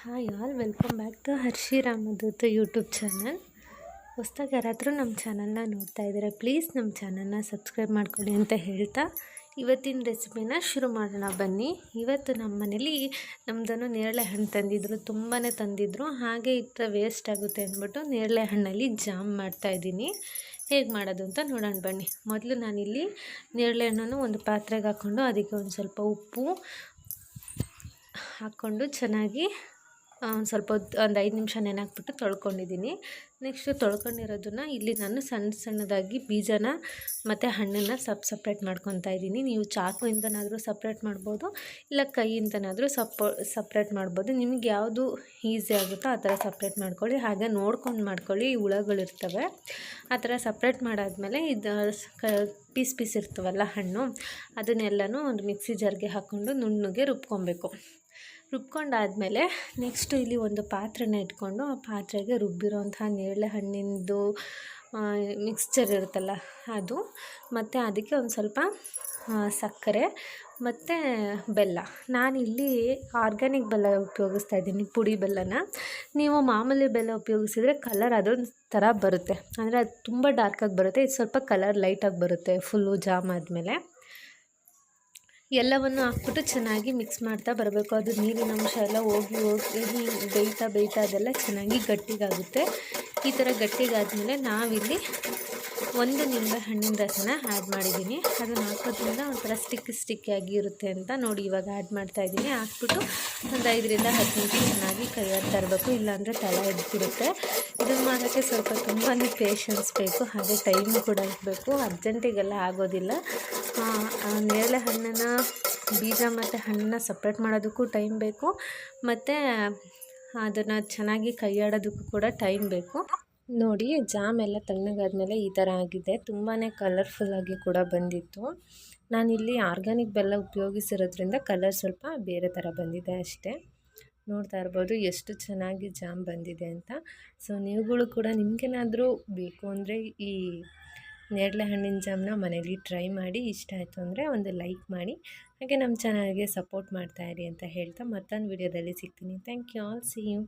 Hi all, welcome back to Harshi Ramadoot YouTube channel. ಹೊಸ್ದಾಗಿ ಯಾರಾದರೂ ನಮ್ಮ ಚಾನಲ್ನ ನೋಡ್ತಾ ಇದ್ದಾರೆ ಪ್ಲೀಸ್ ನಮ್ಮ ಚಾನಲ್ನ ಸಬ್ಸ್ಕ್ರೈಬ್ ಮಾಡ್ಕೊಳ್ಳಿ ಅಂತ ಹೇಳ್ತಾ ಇವತ್ತಿನ ರೆಸಿಪಿನ ಶುರು ಮಾಡೋಣ ಬನ್ನಿ. ಇವತ್ತು ನಮ್ಮ ಮನೇಲಿ ನಮ್ಮದನ್ನು ನೇರಳೆ ಹಣ್ಣು ತಂದಿದ್ರು ತುಂಬಾ ತಂದಿದ್ರು. ಹಾಗೆ ಇಟ್ಟರೆ ವೇಸ್ಟ್ ಆಗುತ್ತೆ ಅಂದ್ಬಿಟ್ಟು ನೇರಳೆ ಹಣ್ಣಲ್ಲಿ ಜಾಮ್ ಮಾಡ್ತಾ ಇದ್ದೀನಿ. ಹೇಗೆ ಮಾಡೋದು ಅಂತ ನೋಡೋಣ ಬನ್ನಿ. ಮೊದಲು ನಾನಿಲ್ಲಿ ನೇರಳೆ ಹಣ್ಣನ್ನು ಒಂದು ಪಾತ್ರೆಗೆ ಹಾಕ್ಕೊಂಡು ಅದಕ್ಕೆ ಒಂದು ಸ್ವಲ್ಪ ಉಪ್ಪು ಹಾಕ್ಕೊಂಡು ಚೆನ್ನಾಗಿ ಸ್ವಲ್ಪ ಹೊತ್ತು, ಒಂದು ಐದು ನಿಮಿಷ ನೆನಾಕ್ಬಿಟ್ಟು ತೊಳ್ಕೊಂಡಿದ್ದೀನಿ. ನೆಕ್ಸ್ಟು ತೊಳ್ಕೊಂಡಿರೋದನ್ನು ಇಲ್ಲಿ ನಾನು ಸಣ್ಣ ಸಣ್ಣದಾಗಿ ಬೀಜನ ಮತ್ತು ಹಣ್ಣನ್ನು ಸಪ್ ಸಪ್ರೇಟ್ ಮಾಡ್ಕೊತಾ ಇದ್ದೀನಿ. ನೀವು ಚಾಕುವಿಂದನಾದರೂ ಸಪ್ರೇಟ್ ಮಾಡ್ಬೋದು, ಇಲ್ಲ ಕೈಯಿಂದನಾದರೂ ಸಪ್ ಸಪ್ರೇಟ್ ಮಾಡ್ಬೋದು. ನಿಮ್ಗೆ ಯಾವುದು ಈಸಿ ಆಗುತ್ತೋ ಆ ಥರ ಸಪ್ರೇಟ್ ಮಾಡ್ಕೊಳ್ಳಿ. ಹಾಗೆ ನೋಡ್ಕೊಂಡು ಮಾಡ್ಕೊಳ್ಳಿ. ಹುಳಗಳಿರ್ತವೆ ಆ ಥರ ಸಪ್ರೇಟ್ ಮಾಡಾದಮೇಲೆ ಇದು ಪೀಸ್ ಪೀಸ್ ಇರ್ತವಲ್ಲ ಹಣ್ಣು, ಅದನ್ನೆಲ್ಲನೂ ಒಂದು ಮಿಕ್ಸಿ ಜಾರ್ಗೆ ಹಾಕ್ಕೊಂಡು ನುಣ್ಣಗೆ ರುಬ್ಕೊಬೇಕು. ರುಬ್ಕೊಂಡಾದಮೇಲೆ ನೆಕ್ಸ್ಟು ಇಲ್ಲಿ ಒಂದು ಪಾತ್ರೆನ ಇಟ್ಕೊಂಡು ಆ ಪಾತ್ರೆಗೆ ರುಬ್ಬಿರೋಂಥ ನೇರಳೆ ಹಣ್ಣಿಂದು ಮಿಕ್ಸ್ಚರ್ ಇರುತ್ತಲ್ಲ ಅದು. ಮತ್ತು ಅದಕ್ಕೆ ಒಂದು ಸ್ವಲ್ಪ ಸಕ್ಕರೆ, ಮತ್ತು ಬೆಲ್ಲ. ನಾನಿಲ್ಲಿ ಆರ್ಗ್ಯಾನಿಕ್ ಬೆಲ್ಲ ಉಪಯೋಗಿಸ್ತಾ ಇದ್ದೀನಿ, ಪುಡಿ ಬೆಲ್ಲನ. ನೀವು ಮಾಮೂಲಿ ಬೆಲ್ಲ ಉಪಯೋಗಿಸಿದರೆ ಕಲರ್ ಅದೊಂದು ಥರ ಬರುತ್ತೆ. ಅಂದರೆ ಅದು ತುಂಬ ಡಾರ್ಕಾಗಿ ಬರುತ್ತೆ, ಇದು ಸ್ವಲ್ಪ ಕಲರ್ ಲೈಟಾಗಿ ಬರುತ್ತೆ ಫುಲ್ಲು ಜಾಮ್ ಆದಮೇಲೆ. ಎಲ್ಲವನ್ನು ಹಾಕ್ಬಿಟ್ಟು ಚೆನ್ನಾಗಿ ಮಿಕ್ಸ್ ಮಾಡ್ತಾ ಬರಬೇಕು. ಅದು ನೀರಿನ ಅಂಶ ಎಲ್ಲ ಹೋಗಿ ಹೋಗಿ ಬೇಯ್ತಾ ಬೇಯ್ತಾ ಅದೆಲ್ಲ ಚೆನ್ನಾಗಿ ಗಟ್ಟಿಗಾಗುತ್ತೆ. ಈ ಥರ ಗಟ್ಟಿಗಾದಮೇಲೆ ನಾವಿಲ್ಲಿ ಒಂದು ನಿಂಬೆ ಹಣ್ಣಿನ ರಸನ ಆ್ಯಡ್ ಮಾಡಿದ್ದೀನಿ. ಅದನ್ನು ಹಾಕೋದ್ರಿಂದ ಒಂಥರ ಸ್ಟಿಕ್ ಸ್ಟಿಕ್ಕಿಯಾಗಿ ಇರುತ್ತೆ ಅಂತ ನೋಡಿ ಇವಾಗ ಆ್ಯಡ್ ಮಾಡ್ತಾಯಿದ್ದೀನಿ ಹಾಕ್ಬಿಟ್ಟು ಒಂದು ಐದರಿಂದ ಹತ್ತು ನಿಮಿಷ ಚೆನ್ನಾಗಿ ಕೈಯಾಡ್ತಾ ಇರಬೇಕು ಇಲ್ಲಾಂದರೆ ತಳ ಎದ್ಬಿಡುತ್ತೆ. ಇದನ್ನು ಮಾಡೋಕ್ಕೆ ಸ್ವಲ್ಪ ತುಂಬಾ ಪೇಷನ್ಸ್ ಬೇಕು. ಹಾಗೆ ಟೈಮು ಕೂಡ ಇರಬೇಕು. ಅರ್ಜೆಂಟಿಗೆಲ್ಲ ಆಗೋದಿಲ್ಲ. ನೇರಳೆ ಹಣ್ಣನ್ನು ಬೀಜ ಮತ್ತು ಹಣ್ಣನ್ನು ಸಪ್ರೇಟ್ ಮಾಡೋದಕ್ಕೂ ಟೈಮ್ ಬೇಕು. ಮತ್ತು ಅದನ್ನು ಚೆನ್ನಾಗಿ ಕೈಯಾಡೋದಕ್ಕೂ ಕೂಡ ಟೈಮ್ ಬೇಕು. ನೋಡಿ, ಜಾಮ್ ಎಲ್ಲ ತಣ್ಣಗಾದ್ಮೇಲೆ ಈ ಥರ ಆಗಿದೆ. ತುಂಬಾ ಕಲರ್ಫುಲ್ಲಾಗಿ ಕೂಡ ಬಂದಿತ್ತು. ನಾನಿಲ್ಲಿ ಆರ್ಗ್ಯಾನಿಕ್ ಬೆಲ್ಲ ಉಪಯೋಗಿಸಿರೋದ್ರಿಂದ ಕಲರ್ ಸ್ವಲ್ಪ ಬೇರೆ ಥರ ಬಂದಿದೆ ಅಷ್ಟೇ. ನೋಡ್ತಾ ಇರ್ಬೋದು ಎಷ್ಟು ಚೆನ್ನಾಗಿ ಜಾಮ್ ಬಂದಿದೆ ಅಂತ. ಸೊ ನೀವುಗಳು ಕೂಡ ನಿಮಗೇನಾದರೂ ಬೇಕು ಅಂದರೆ ಈ ನೇರಳೆ ಹಣ್ಣಿನ ಜಾಮ್ನ ಮನೇಲಿ ಟ್ರೈ ಮಾಡಿ, ಇಷ್ಟ ಆಯಿತು ಅಂದರೆ ಒಂದು ಲೈಕ್ ಮಾಡಿ. ಹಾಗೆ ನಮ್ಮ ಚಾನಲ್ಗೆ ಸಪೋರ್ಟ್ ಮಾಡ್ತಾಯಿರಿ ಅಂತ ಹೇಳ್ತಾ ಮತ್ತೊಂದು ವಿಡಿಯೋದಲ್ಲಿ ಸಿಗ್ತೀನಿ. Thank you all see you